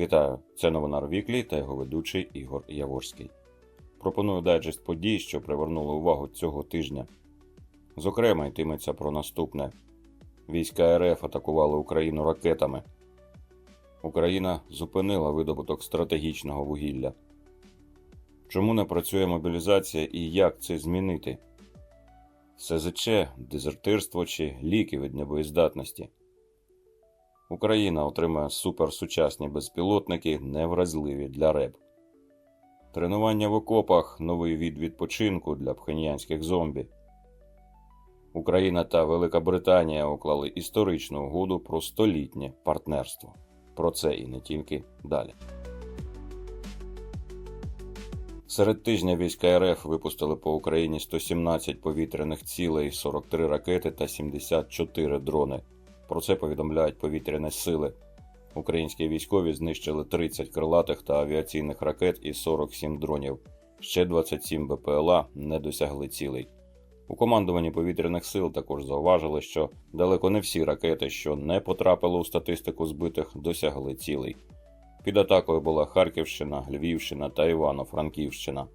Вітаю! Це новина Віклі та його ведучий Ігор Яворський. Пропоную дайджест подій, що привернули увагу цього тижня. Зокрема, йтиметься про наступне: війська РФ атакували Україну ракетами. Україна зупинила видобуток стратегічного вугілля. Чому не працює мобілізація і як це змінити? СЗЧ, дезертирство чи ліки від небоєздатності. Україна отримає суперсучасні безпілотники, невразливі для РЕБ. Тренування в окопах новий від відпочинку для пхеньянських зомбі. Україна та Велика Британія уклали історичну угоду про столітнє партнерство. Про це і не тільки далі. Серед тижня війська РФ випустили по Україні 117 повітряних цілей, 43 ракети та 74 дрони. Про це повідомляють повітряні сили. Українські військові знищили 30 крилатих та авіаційних ракет і 47 дронів. Ще 27 БПЛА не досягли цілей. У командуванні повітряних сил також зауважили, що далеко не всі ракети, що не потрапили у статистику збитих, досягли цілей. Під атакою була Харківщина, Львівщина та Івано-Франківщина.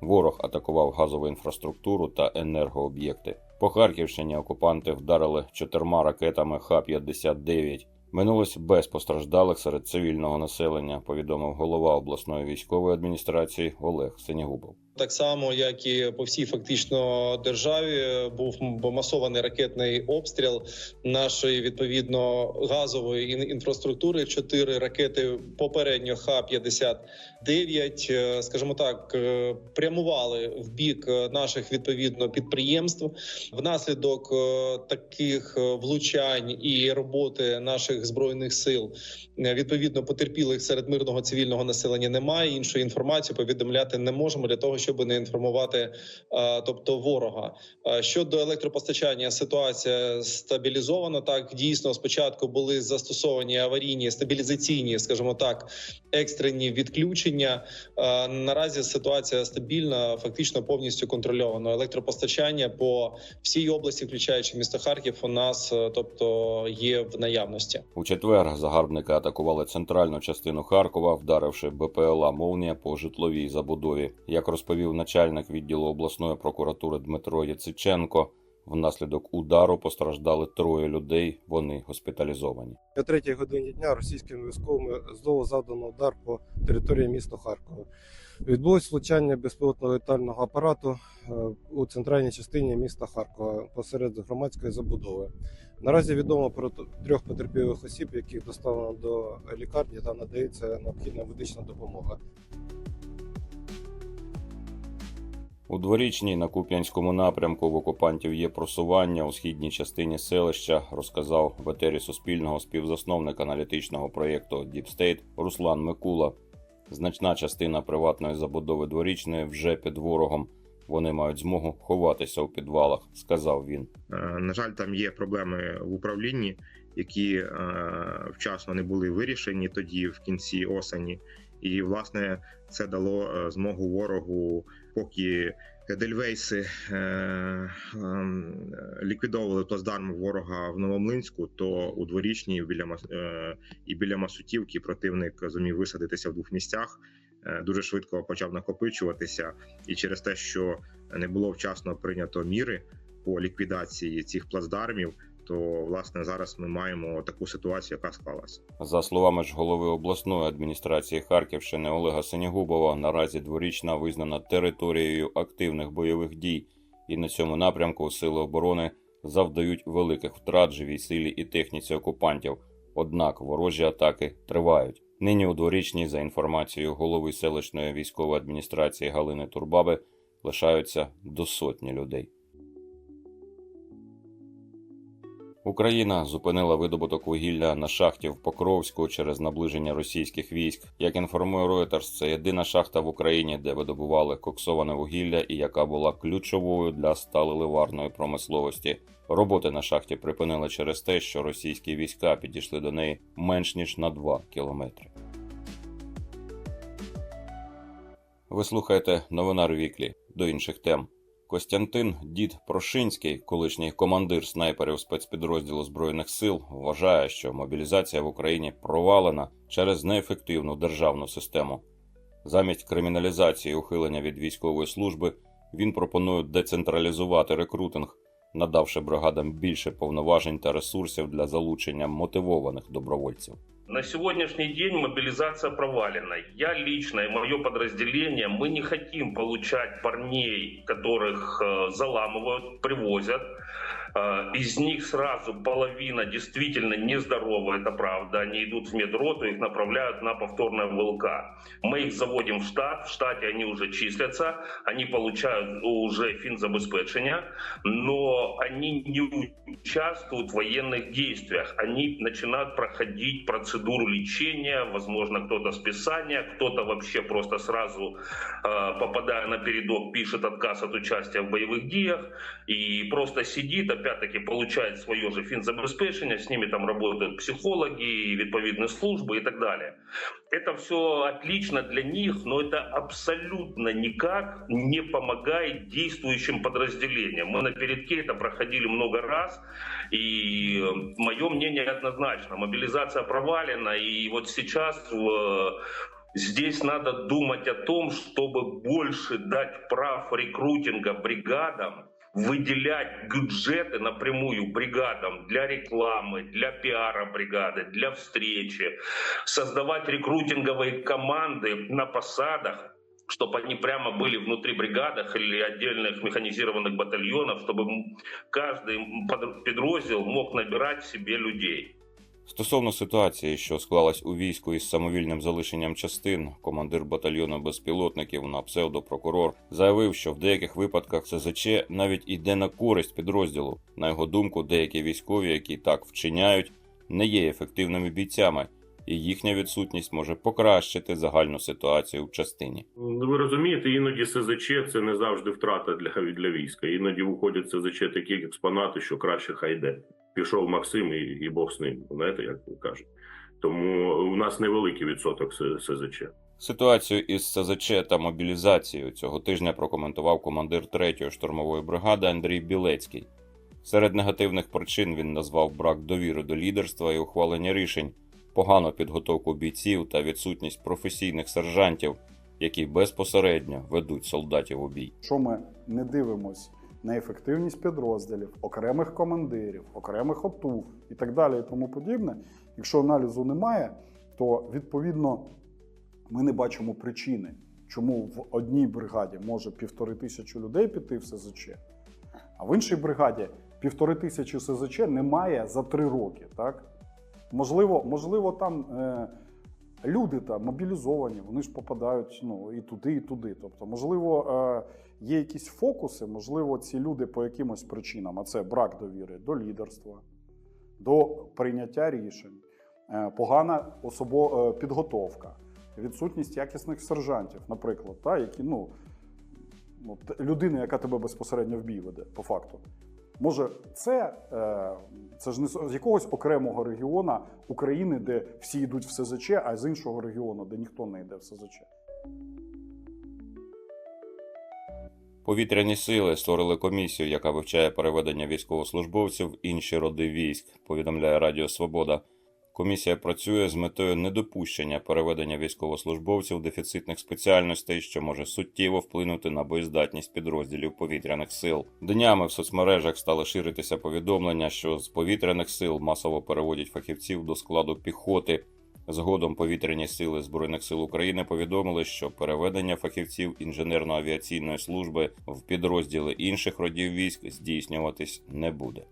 Ворог атакував газову інфраструктуру та енергооб'єкти. По Харківщині окупанти вдарили чотирма ракетами Х-59. Минулось без постраждалих серед цивільного населення, повідомив голова обласної військової адміністрації Олег Сенігубов. Так само, як і по всій фактично державі, був масований ракетний обстріл нашої відповідно газової ін- інфраструктури. Чотири ракети попередньо Х-59, е, скажімо так, е, прямували в бік е, наших відповідно підприємств. Внаслідок таких влучань і роботи наших збройних сил відповідно потерпілих серед мирного цивільного населення немає. Іншої інформації повідомляти не можемо для того, щоб не інформувати, тобто ворога. Щодо електропостачання, ситуація стабілізована. Так дійсно спочатку були застосовані аварійні стабілізаційні, скажімо так, екстрені відключення. Е, Наразі ситуація стабільна, фактично повністю контрольована. Електропостачання по всій області, включаючи місто Харків, у нас е, тобто є в наявності. У четвер загарбники атакували центральну частину Харкова, вдаривши БПЛА Молнія по житловій забудові. Як розповів начальник відділу обласної прокуратури Дмитро Яциченко, внаслідок удару постраждали троє людей. Вони госпіталізовані. О третій годині дня російськими військовими знову завдано удар по території міста Харкова. Відбулось влучання безпілотного летального апарату е, у центральній частині міста Харкова посеред громадської забудови. Наразі відомо про трьох потерпілих осіб, яких доставлено до лікарні та надається необхідна медична допомога. У дворічній на Куп'янському напрямку в окупантів є просування у східній частині селища, розказав в етері Суспільного співзасновник аналітичного проєкту State Руслан Микула. Значна частина приватної забудови дворічної вже під ворогом. Вони мають змогу ховатися у підвалах, сказав він. Е, На жаль, там є проблеми в управлінні, які е, вчасно не були вирішені тоді, в кінці осені. І власне це дало е, змогу ворогу, поки Дельвейси е, ем, ліквідовували плацдарм ворога в Новомлинську, то у дворічній біля е, і біля Масутівки противник зумів висадитися в двох місцях. е, Дуже швидко почав накопичуватися, і через те, що не було вчасно прийнято міри по ліквідації цих плацдармів, то власне зараз ми маємо таку ситуацію, яка склалася. За словами ж голови обласної адміністрації Харківщини Олега Сенігубова, наразі дворічна визнана територією активних бойових дій, і на цьому напрямку сили оборони завдають великих втрат живій силі і техніці окупантів. Однак ворожі атаки тривають. Нині у дворічній, за інформацією голови селищної військової адміністрації Галини Турбаби, лишаються до сотні людей. Україна зупинила видобуток вугілля на шахті в Покровську через наближення російських військ. Як інформує Reuters, це єдина шахта в Україні, де видобували коксоване вугілля і яка була ключовою для сталеливарної промисловості. Роботи на шахті припинили через те, що російські війська підійшли до неї менш ніж на 2 кілометри. Ви слухаєте новина Віклі до інших тем. Костянтин Дід Прошинський, колишній командир снайперів спецпідрозділу збройних сил, вважає, що мобілізація в Україні провалена через неефективну державну систему. Замість криміналізації і ухилення від військової служби він пропонує децентралізувати рекрутинг, надавши бригадам більше повноважень та ресурсів для залучення мотивованих добровольців. На сегодняшний день мобилизация провалена. Я лично и мое подразделение, мы не хотим получать парней, которых э, заламывают, привозят. Э, из них сразу половина действительно нездорова, это правда. Они идут в медроту, их направляют на повторное ВЛК. Мы их заводим в штат, в штате они уже числятся, они получают уже финзабеспечения, но они не участвуют в военных действиях. Они начинают проходить процедуру лечения, возможно, кто-то списания, кто-то вообще просто сразу, э, попадая на передок, пишет отказ от участия в боевых диях и просто сидит, опять-таки, получает свое же финзабеспечение, с ними там работают психологи, відповідні службы и так далее. Это все отлично для них, но это абсолютно никак не помогает действующим подразделениям. Мы на передке это проходили много раз, и мое мнение однозначно. Мобилизация провалена, и вот сейчас в Здесь надо думать о том, чтобы больше дать прав рекрутинга бригадам, выделять бюджеты напрямую бригадам для рекламы, для пиара бригады, для встречи, создавать рекрутинговые команды на посадах, чтобы они прямо были внутри бригадах или отдельных механизированных батальонов, чтобы каждый под- подроздел мог набирать себе людей. Стосовно ситуації, що склалась у війську із самовільним залишенням частин, командир батальйону безпілотників на псевдопрокурор заявив, що в деяких випадках СЗЧ навіть іде на користь підрозділу. На його думку, деякі військові, які так вчиняють, не є ефективними бійцями, і їхня відсутність може покращити загальну ситуацію в частині. Ну, Ви розумієте, іноді СЗЧ це не завжди втрата для, для війська. Іноді виходять СЗЧ такі експонати, що краще хай йде. Пішов Максим і, і Бог з ним. Знаєте, як кажуть. Тому у нас невеликий відсоток СЗЧ. Ситуацію із СЗЧ та мобілізацією цього тижня прокоментував командир 3-ї штурмової бригади Андрій Білецький. Серед негативних причин він назвав брак довіри до лідерства і ухвалення рішень, погану підготовку бійців та відсутність професійних сержантів, які безпосередньо ведуть солдатів у бій. Якщо ми не дивимось на ефективність підрозділів, окремих командирів, окремих ОТУ і так далі, і тому подібне, якщо аналізу немає, то відповідно ми не бачимо причини, чому в одній бригаді може півтори тисячі людей піти в СЗЧ, а в іншій бригаді півтори тисячі СЗЧ немає за три роки. Так? Можливо, можливо, там е, люди там мобілізовані, вони ж попадають ну, і туди, і туди. Тобто, можливо, е, є якісь фокуси, можливо, ці люди по якимось причинам, а це брак довіри до лідерства, до прийняття рішень, е, погана особо, е, підготовка, відсутність якісних сержантів, наприклад, та, які, ну, людина, яка тебе безпосередньо в бій веде, по факту. Може, це, е, це ж не з якогось окремого регіону України, де всі йдуть в СЗЧ, а з іншого регіону, де ніхто не йде в СЗЧ. Повітряні сили створили комісію, яка вивчає переведення військовослужбовців в інші роди військ, повідомляє Радіо Свобода. Комісія працює з метою недопущення переведення військовослужбовців дефіцитних спеціальностей, що може суттєво вплинути на боєздатність підрозділів повітряних сил. Днями в соцмережах стали ширитися повідомлення, що з повітряних сил масово переводять фахівців до складу піхоти. Згодом повітряні сили Збройних сил України повідомили, що переведення фахівців інженерно-авіаційної служби в підрозділи інших родів військ здійснюватись не буде.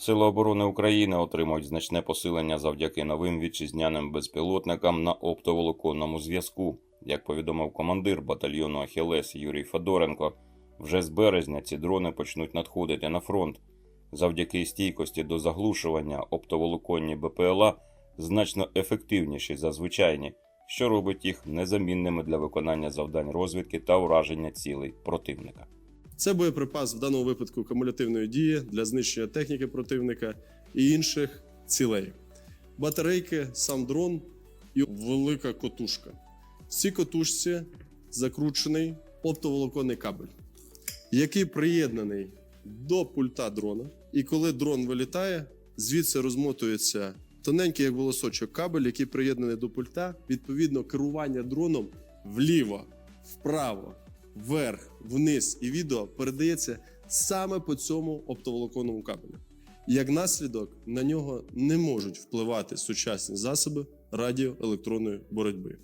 Сили оборони України отримують значне посилення завдяки новим вітчизняним безпілотникам на оптоволоконному зв'язку. Як повідомив командир батальйону Ахілес Юрій Федоренко, вже з березня ці дрони почнуть надходити на фронт. Завдяки стійкості до заглушування оптоволоконні БПЛА значно ефективніші за звичайні, що робить їх незамінними для виконання завдань розвідки та ураження цілей противника. Це боєприпас в даному випадку кумулятивної дії для знищення техніки противника і інших цілей. Батарейки, сам дрон і велика котушка. В цій котушці закручений оптоволоконний кабель, який приєднаний до пульта дрона. І коли дрон вилітає, звідси розмотується тоненький, як волосочок, кабель, який приєднаний до пульта. Відповідно, керування дроном вліво, вправо, вверх, вниз і відео передається саме по цьому оптоволоконному кабелю. Як наслідок, на нього не можуть впливати сучасні засоби радіоелектронної боротьби.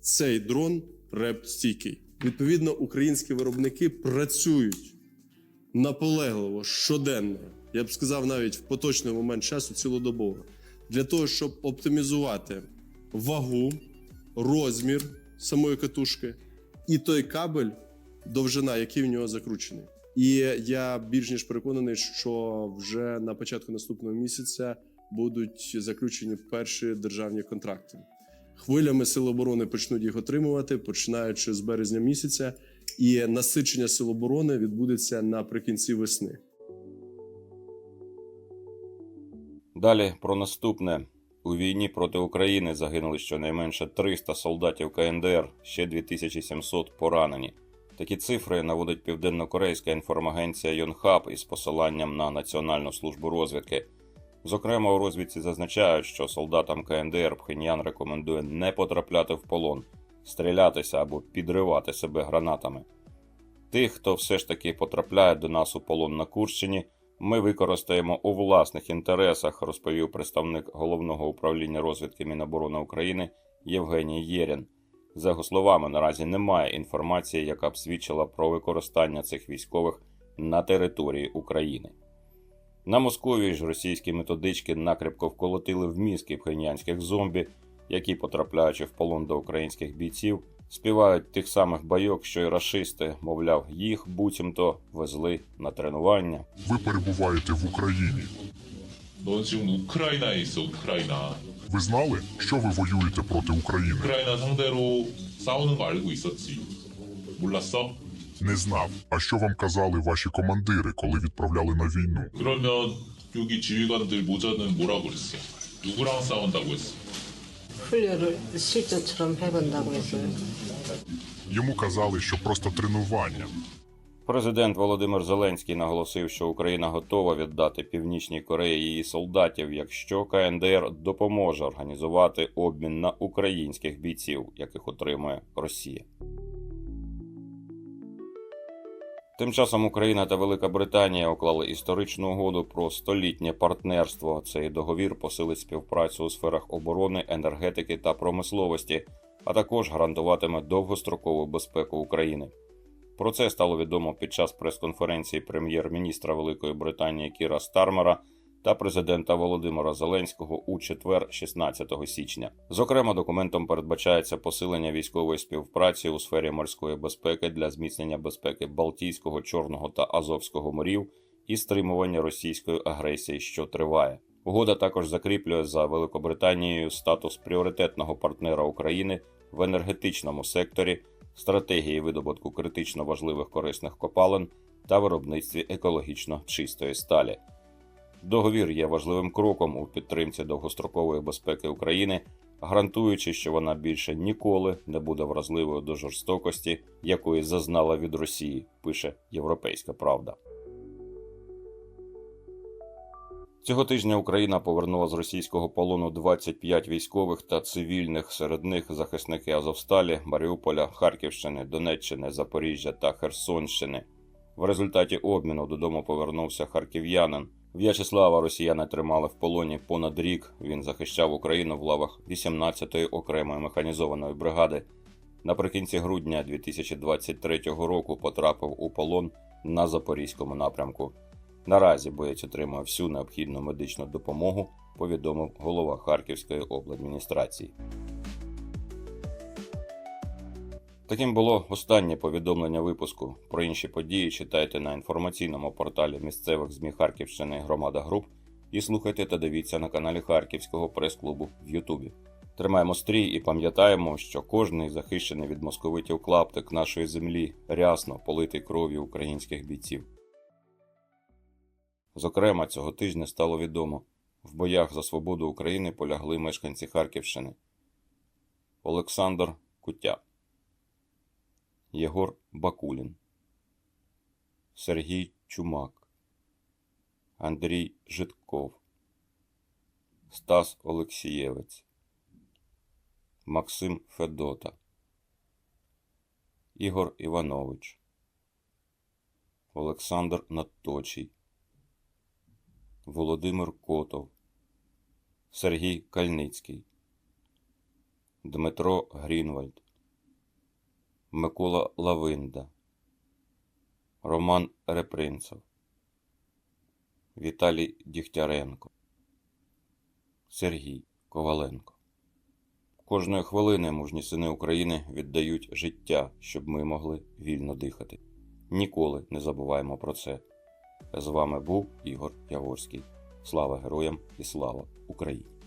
Цей дрон реп стійкий. Відповідно, українські виробники працюють наполегливо щоденно. Я б сказав, навіть в поточний момент часу цілодобово, для того, щоб оптимізувати вагу, розмір самої катушки і той кабель, довжина, який в нього закручений. І я більш ніж переконаний, що вже на початку наступного місяця будуть заключені перші державні контракти. Хвилями Сил оборони почнуть їх отримувати, починаючи з березня місяця, і насичення Сил оборони відбудеться наприкінці весни. Далі про наступне. У війні проти України загинули щонайменше 300 солдатів КНДР, ще 2700 поранені. Такі цифри наводить південнокорейська інформагенція Йонхаб із посиланням на Національну службу розвідки. Зокрема, у розвідці зазначають, що солдатам КНДР Пхеньян рекомендує не потрапляти в полон, стрілятися або підривати себе гранатами. Тих, хто все ж таки потрапляє до нас у полон на Курщині, ми використаємо у власних інтересах, розповів представник головного управління розвідки Міноборони України Євгеній Єрін. За його словами, наразі немає інформації, яка б свідчила про використання цих військових на території України. На Московії ж російські методички накрепко вколотили в мізки пхенянських зомбі, які, потрапляючи в полон до українських бійців, співають тих самих байок, що й рашисти, мовляв, їх буцімто везли на тренування. Ви перебуваєте в Україні. 넌 지금 우크라이나에 있어 우크라이나 Ви знали, що ви воюєте проти України? 우크라이나 상대로 싸우는 거 알고 있었지 몰랐어? Не знав. А що вам казали ваші командири, коли відправляли на війну? 그러면 여기 지휘관들 모자는 뭐라고 그랬어? 누구랑 싸운다고 했어? 훈련을 실전처럼 해본다고 했어요. Йому казали, що просто тренування. Президент Володимир Зеленський наголосив, що Україна готова віддати Північній Кореї її солдатів, якщо КНДР допоможе організувати обмін на українських бійців, яких отримує Росія. Тим часом Україна та Велика Британія уклали історичну угоду про столітнє партнерство. Цей договір посилить співпрацю у сферах оборони, енергетики та промисловості, а також гарантуватиме довгострокову безпеку України. Про це стало відомо під час прес-конференції прем'єр-міністра Великої Британії Кіра Стармера та президента Володимира Зеленського у четвер, 16 січня. Зокрема, документом передбачається посилення військової співпраці у сфері морської безпеки для зміцнення безпеки Балтійського, Чорного та Азовського морів і стримування російської агресії, що триває. Угода також закріплює за Великобританією статус пріоритетного партнера України в енергетичному секторі стратегії видобутку критично важливих корисних копалин та виробництві екологічно чистої сталі. Договір є важливим кроком у підтримці довгострокової безпеки України, гарантуючи, що вона більше ніколи не буде вразливою до жорстокості, якої зазнала від Росії, пише Європейська Правда. Цього тижня Україна повернула з російського полону 25 військових та цивільних, серед них захисники Азовсталі, Маріуполя, Харківщини, Донеччини, Запоріжжя та Херсонщини. В результаті обміну додому повернувся харків'янин. В'ячеслава росіяни тримали в полоні понад рік. Він захищав Україну в лавах 18-ї окремої механізованої бригади. Наприкінці грудня 2023 року потрапив у полон на запорізькому напрямку. Наразі боєць отримав всю необхідну медичну допомогу, повідомив голова Харківської обладміністрації. Таким було останнє повідомлення випуску. Про інші події читайте на інформаційному порталі місцевих ЗМІ Харківщини Громада Груп і слухайте та дивіться на каналі Харківського прес-клубу в Ютубі. Тримаємо стрій і пам'ятаємо, що кожний захищений від московитів клаптик нашої землі рясно политий кров'ю українських бійців. Зокрема, цього тижня стало відомо, в боях за свободу України полягли мешканці Харківщини. Олександр Куття, Єгор Бакулін, Сергій Чумак, Андрій Житков, Стас Олексієвець, Максим Федота, Ігор Іванович, Олександр Надточий, Володимир Котов, Сергій Кальницький, Дмитро Грінвальд, Микола Лавинда, Роман Репринцев, Віталій Дігтяренко, Сергій Коваленко. Кожної хвилини мужні сини України віддають життя, щоб ми могли вільно дихати. Ніколи не забуваємо про це. З вами був Ігор Яворський. Слава героям і слава Україні!